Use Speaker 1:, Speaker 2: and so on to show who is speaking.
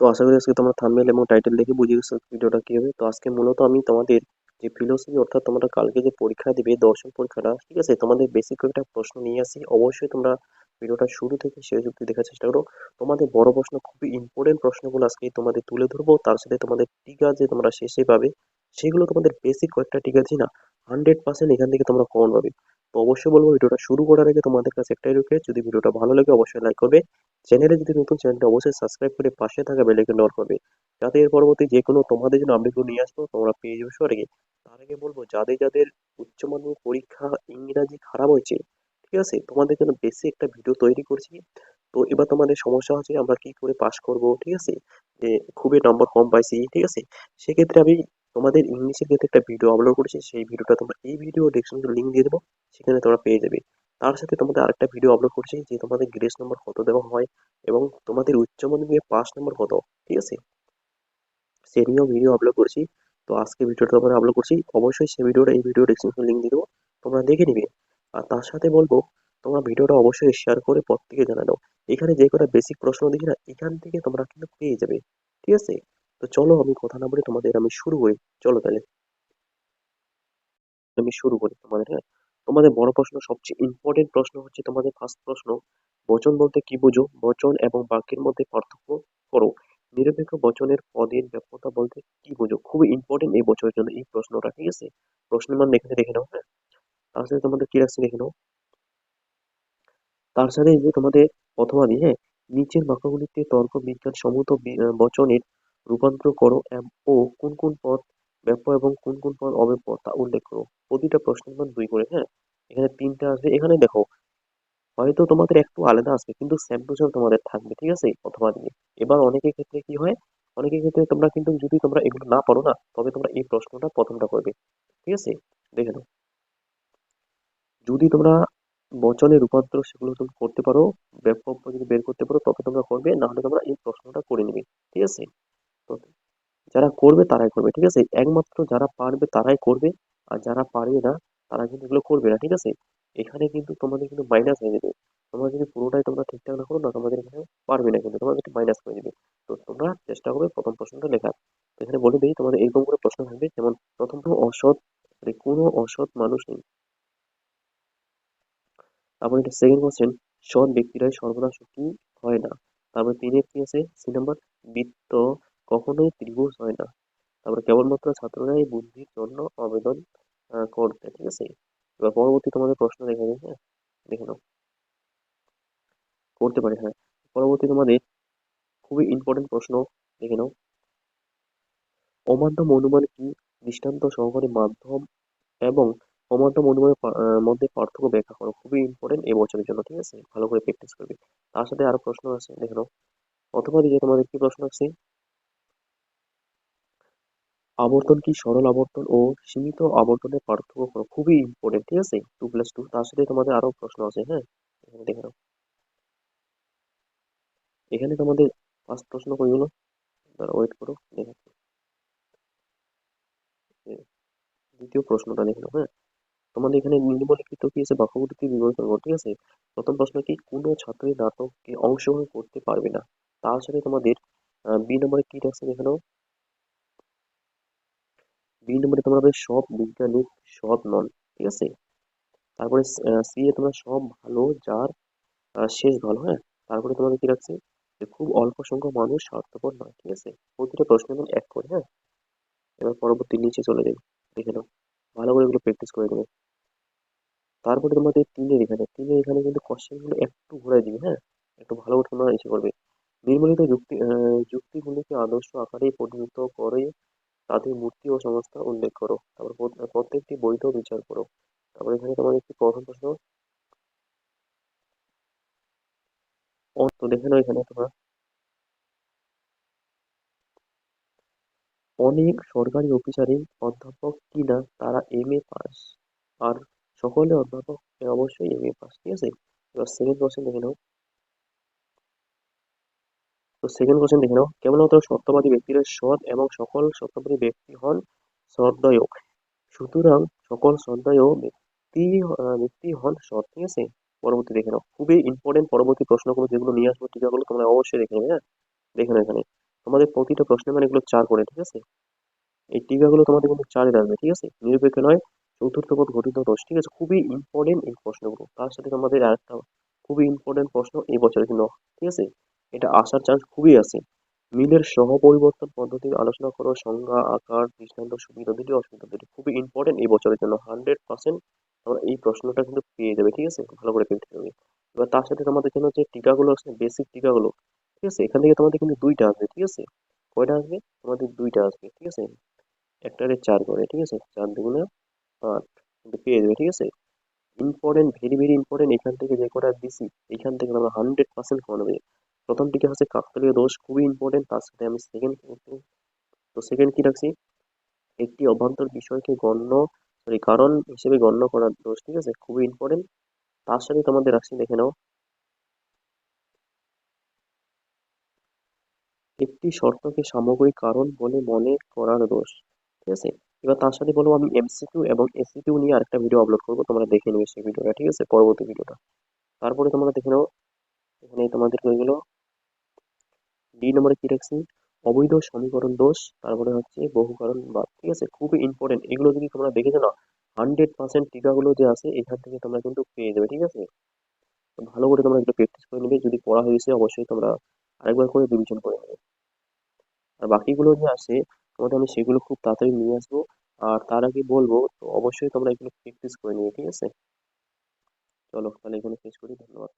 Speaker 1: তো আশা করি আজকে তোমরা থাম্বনেল এবং টাইটেল দেখে বুঝে গেছো ভিডিওটা কি হবে। তো আজকে মূলত আমি তোমাদের যে ফিলোসফি অর্থাৎ তোমরা কালকে যে পরীক্ষা দিবে দর্শন পরীক্ষাটা, ঠিক আছে? তোমাদের বেসিক একটা প্রশ্ন নিয়ে আসি। অবশ্যই তোমরা ভিডিওটা শুরু থেকে শেষ অব্দি দেখার চেষ্টা করো। তোমাদের বড় প্রশ্ন, খুবই ইম্পর্টেন্ট প্রশ্নগুলো আজকে তোমাদের তুলে ধরবো। তার সাথে তোমাদের টিকা যে তোমরা শেষে পাবে, সেগুলো তোমাদের বেসিক কয়েকটা টিকা আছে না? হান্ড্রেড পার্সেন্ট এখান থেকে তোমরা কমন পাবে। তো অবশ্যই বলব ভিডিওটা শুরু করার আগে তোমাদের কাছে একটাই রিকোয়েস্ট যদি ভিডিওটা ভালো লাগে অবশ্যই লাইক করবে। চ্যানেলে যদি নতুন, চ্যানেলটা অবশ্যই সাবস্ক্রাইব করে পাশে থাকা বেলাইকন অন করবে। যাতে এর পরবর্তী যে কোনো তোমাদের জন্য আপডেটগুলো নিয়ে আসব, তোমরা পেয়ে যাবে সবার আগে। তার আগে বলব, যাদের যাদের উচ্চ মাধ্যমিক পরীক্ষা ইংরাজি খারাপ হয়েছে, ঠিক আছে? তোমাদের জন্য বেশি একটা ভিডিও তৈরি করছি। তো এবার তোমাদের সমস্যা হচ্ছে আমরা কি করে পাস করব, ঠিক আছে? যে খুবই নম্বর কম পাইছি, ঠিক আছে? সেক্ষেত্রে আমি তোমাদের ইংলিশের ক্ষেত্রে একটা ভিডিও আপলোড করেছি, সেই ভিডিওটা তোমরা এই ভিডিও ডেসক্রিপশনে লিঙ্ক দিয়ে দেবো, সেখানে তোমরা পেয়ে যাবে। তার সাথে তোমাদের আরেকটা ভিডিও আপলোড করছি, যে তোমাদের গ্রেস নম্বর কত দেওয়া হয় এবং তোমাদের উচ্চ মাধ্যমিকে পাস নম্বর কত, ঠিক আছে? সে নিয়েও ভিডিও আপলোড করছি, তো আজকে ভিডিওটা তোমরা আপলোড করছি। অবশ্যই সেই ভিডিওটা এই ভিডিও ডেসক্রিপশনে লিঙ্ক দিয়ে দেবো, তোমরা দেখে নিবে। আর তার সাথে বলব, তোমরা ভিডিওটা অবশ্যই শেয়ার করে প্রত্যেকে জানা এখানে যে কটা বেসিক প্রশ্ন দিচ্ছি না, এখান থেকে তোমরা কিন্তু পেয়ে যাবে, ঠিক আছে? তো চলো আমি কথা না বলে তোমাদের আমি শুরু করি। চলো তাহলে। আমি শুরু করি তোমাদের হ্যাঁ? তোমাদের বড় প্রশ্ন, সবচেয়ে ইম্পর্টেন্ট প্রশ্ন হচ্ছে তোমাদের ফার্স্ট প্রশ্ন, বচন বলতে কি বুঝো? বচন এবং বাক্যের মধ্যে পার্থক্য করো। নিরপেক্ষ বচনের পদের ব্যাপ্যতা বলতে কি বুঝো? খুবই ইম্পর্টেন্ট এই বছরের জন্য এই প্রশ্নটা, ঠিক আছে? প্রশ্নের মান এখানে দেখে নাও হ্যাঁ? তার সাথে তোমাদের কি রাখছে দেখে নাও। তার সাথে যে তোমাদের প্রথমাদি হ্যাঁ? নিচের বাক্যগুলিতে তর্ক, বিজ্ঞান সমুত বচনের রূপান্তর করো ও কোন কোন পদ ব্যাপ্য এবং কোন কোন পদ অব্যাপ্য তা উল্লেখ করো। প্রতিটা প্রশ্নের মান দুই করে হ্যাঁ? এখানে তিনটা আসবে এখানে দেখো, হয়তো তোমাদের একটু আলাদা আসবে কিন্তু সেম তোমাদের থাকবে, ঠিক আছে? অথবা দিয়ে এবার অনেকের ক্ষেত্রে কি হয়? অনেকের ক্ষেত্রে তোমরা কিন্তু যদি তোমরা এগুলো না পারো না, তবে তোমরা এই প্রশ্নটা প্রথমটা করবে, ঠিক আছে? দেখে নাও। যদি তোমরা বচনে রূপান্তর সেগুলো তুমি করতে পারো, ব্যাপক যদি বের করতে পারো, তবে তোমরা করবে না হলে তোমরা এই প্রশ্নটা করে নিবে, ঠিক আছে? যারা করবে তারাই করবে, ঠিক আছে? একমাত্র যারা পারবে তারাই করবে, আর যারা পারবে না, তারা কিন্তু এগুলো করবে না, ঠিক আছে? এখানে কিন্তু তোমাদের কিন্তু মাইনাস হয়ে যাবে। তোমরা যদি পুরোটাই তোমরা ঠিকঠাক না করো না, তোমাদের এখানে পারবে না কিন্তু, তোমাদের মাইনাস হয়ে যাবে। তো তোমরা চেষ্টা করবে প্রথম প্রশ্নটা লেখার। এখানে বলে দিই, তোমাদের এরকম করে প্রশ্ন থাকবে, যেমন প্রথম অসৎ মানে কোনো অসৎ মানুষ নেই। তারপর এটা সেকেন্ড কোশ্চেন সৎ ব্যক্তিরাই সর্বদা সুখী হয় না। তারপরে তিনের কি আছে? সি নাম্বার বৃত্ত কখনোই ত্রিভুজ হয় না। তারপরে কেবলমাত্র ছাত্ররাই বুদ্ধির জন্য আবেদন করতে, ঠিক আছে? এবার পরবর্তী তোমাদের প্রশ্ন দেখে নিই হ্যাঁ? দেখে নাও। করতে পারে হ্যাঁ। পরবর্তী তোমাদের খুবই ইম্পর্টেন্ট প্রশ্ন দেখে নাও। অমাধ্যম অনুমান কি দৃষ্টান্ত সহকারে মাধ্যম এবং অমাধ্যম অনুমানের মধ্যে পার্থক্য ব্যাখ্যা করো? খুবই ইম্পর্টেন্ট এই বছরের জন্য, ঠিক আছে? ভালো করে প্র্যাকটিস করবে। তার সাথে আরও প্রশ্ন আছে, দেখে নাও। অথবা দিকে তোমাদের কি প্রশ্ন আছে? আবর্তন কি সরল আবর্তন? ও সীমিত আবর্তনের পার্থক্য করো খুবই ইম্পর্টেন্ট ঠিক আছে? টু প্লাস টু তার সাথে তোমাদের আরও প্রশ্ন আছে হ্যাঁ? এখানে দেখে নাও। এখানে তোমাদের ফার্স্ট প্রশ্ন কইগুলো ওয়েট করো দেখাচ্ছি দ্বিতীয় প্রশ্নটা দেখে নাও হ্যাঁ? তোমাদের এখানে নিম্নলিখিত কি আছে? বাক্যগুলিকে বিবেচনা করো ঠিক আছে? প্রথম প্রশ্ন কি, কোনো ছাত্রই নাটকে অংশগ্রহণ করতে পারবে না? তার সাথে তোমাদের বি নম্বরে কি থাকছে দেখে নাও। বি নম্বরে তোমরা সব বিজ্ঞানী সৎ নন ঠিক আছে? তারপরে সি এ তোমরা সব ভালো, যার শেষ ভালো হ্যাঁ? তারপরে তোমাদের কি রাখছে যে খুব অল্প সংখ্যক মানুষ স্বার্থপর নয়, ঠিক আছে? প্রতিটা প্রশ্ন এবং এক করে হ্যাঁ? এবার পরবর্তী নিচে চলে যাই, দেখে নাও। ভালো করে এগুলো প্র্যাকটিস করে দেবে তারপরে তোমাদের তিনের এখানে তিনের এখানে কিন্তু কোশ্চেনগুলো একটু ঘুরাই দিবে হ্যাঁ? একটু ভালো করে তোমরা ইসে করবে। নির্মিত যুক্তি যুক্তিগুলিকে আদর্শ আকারে পরিণত করে তাদের মূর্তি ও সংস্থা উল্লেখ করো। তারপর প্রত্যেকটি বৈধ বিচার করো। তারপর এখানে তোমার একটি প্রথম প্রশ্ন। দেখে নাও এখানে তোমরা। অনেক সরকারি অফিসারে অধ্যাপক কিনা তারা এম এ পাস আর সকলে অধ্যাপক অবশ্যই এম এ পাস ঠিক আছে? এবার সেকেন্ড কোশ্চেন দেখে নাও। তো সেকেন্ড কোশ্চেন দেখে নাও। কেবলমাত্র সত্যবাদী ব্যক্তিরা সৎ এবং সকল সত্যবাদী ব্যক্তি হন শ্রদ্ধেয় সুতরাং সকল শ্রদ্ধেয় ব্যক্তি ব্যক্তি হন সৎ, ঠিক আছে? পরবর্তী দেখে নাও। খুবই ইম্পর্টেন্ট পরবর্তী প্রশ্নগুলো যেগুলো নিয়ে আসব টিকাগুলো তোমরা অবশ্যই দেখে নেবে হ্যাঁ? দেখে নাও এখানে। তোমাদের প্রতিটা প্রশ্নে মানে এগুলো চার করে, ঠিক আছে? এই টিকাগুলো তোমাদের কিন্তু চারে আসবে ঠিক আছে? নিরপেক্ষ নয়, চতুর্থ পদ ঘটিত দোষ, ঠিক আছে? খুবই ইম্পর্টেন্ট এই প্রশ্নগুলো। তার সাথে তোমাদের আরেকটা খুবই ইম্পর্টেন্ট প্রশ্ন এই বছরের জন্য, ঠিক আছে? এটা আসার চান্স খুবই আছে। মিলের সহ পরিবর্তন পদ্ধতির আলোচনা করো, সংজ্ঞা, আকার, দৃষ্টান্ত, সুবিধা দুটি অসুবিধা দুটি। খুবই ইম্পর্টেন্ট এই বছরের জন্য হান্ড্রেড পার্সেন্ট তোমরা এই প্রশ্নটা কিন্তু পেয়ে যাবে, ঠিক আছে? ভালো করে পেয়ে যাবে। এবার তার সাথে তোমাদের জন্য যে টিকাগুলো আছে বেসিক টিকাগুলো, ঠিক আছে? এখান থেকে তোমাদের কিন্তু দুইটা আসবে, ঠিক আছে? কয়টা আসবে? তোমাদের দুইটা আসবে, ঠিক আছে? একটারে চার করে, ঠিক আছে? চার দুগুণে আট, কিন্তু পেয়ে যাবে, ঠিক আছে? ইম্পর্টেন্ট ভেরি ভেরি ইম্পর্টেন্ট এখান থেকে যে কটা দিছি, এখান থেকে তোমরা হান্ড্রেড পার্সেন্ট কমন হবে প্রথম টিকা হচ্ছে কাকতালীয় দোষ খুবই ইম্পর্টেন্ট তার সাথে আমি সেকেন্ড তো সেকেন্ড কি রাখছি? একটি অভ্যন্তর বিষয়কে গণ্য সরি কারণ হিসেবে গণ্য করার দোষ, ঠিক আছে? খুবই ইম্পর্টেন্ট তার সাথে তোমাদের রাখছি, দেখে নাও। একটি শর্তকে সামগ্রিক কারণ বলে মনে করার দোষ, ঠিক আছে? এবার তার সাথে বলব আমি এমসিকিউ এবং এসিকিউ নিয়ে আরেকটা ভিডিও আপলোড করব, তোমরা দেখে নেবে সেই ভিডিওটা ঠিক আছে? পরবর্তী ভিডিওটা তারপরে তোমরা দেখে নাও এখানে তোমাদের হয়ে গেল ডি নম্বরে কি রাখছি? অবৈধ সমীকরণ দোষ, তারপরে হচ্ছে বহু কারণ বা ঠিক আছে? খুবই ইম্পর্টেন্ট এগুলো যদি তোমরা দেখেছ না হান্ড্রেড পার্সেন্ট টিকাগুলো যে আছে, এখান থেকে তোমরা কিন্তু পেয়ে যাবে, ঠিক আছে? ভালো করে তোমরা এগুলো প্র্যাকটিস করে নেবে। যদি পড়া হয়েছে অবশ্যই তোমরা আরেকবার করে রিভিশন করে নেবে। আর বাকিগুলো যে আছে, তোমাদের আমি সেগুলো খুব তাড়াতাড়ি নিয়ে আসব। আর তার আগে বলব, তো অবশ্যই তোমরা এগুলো প্র্যাকটিস করে নিবে, ঠিক আছে? চলো, তাহলে এখানে শেষ করি। ধন্যবাদ।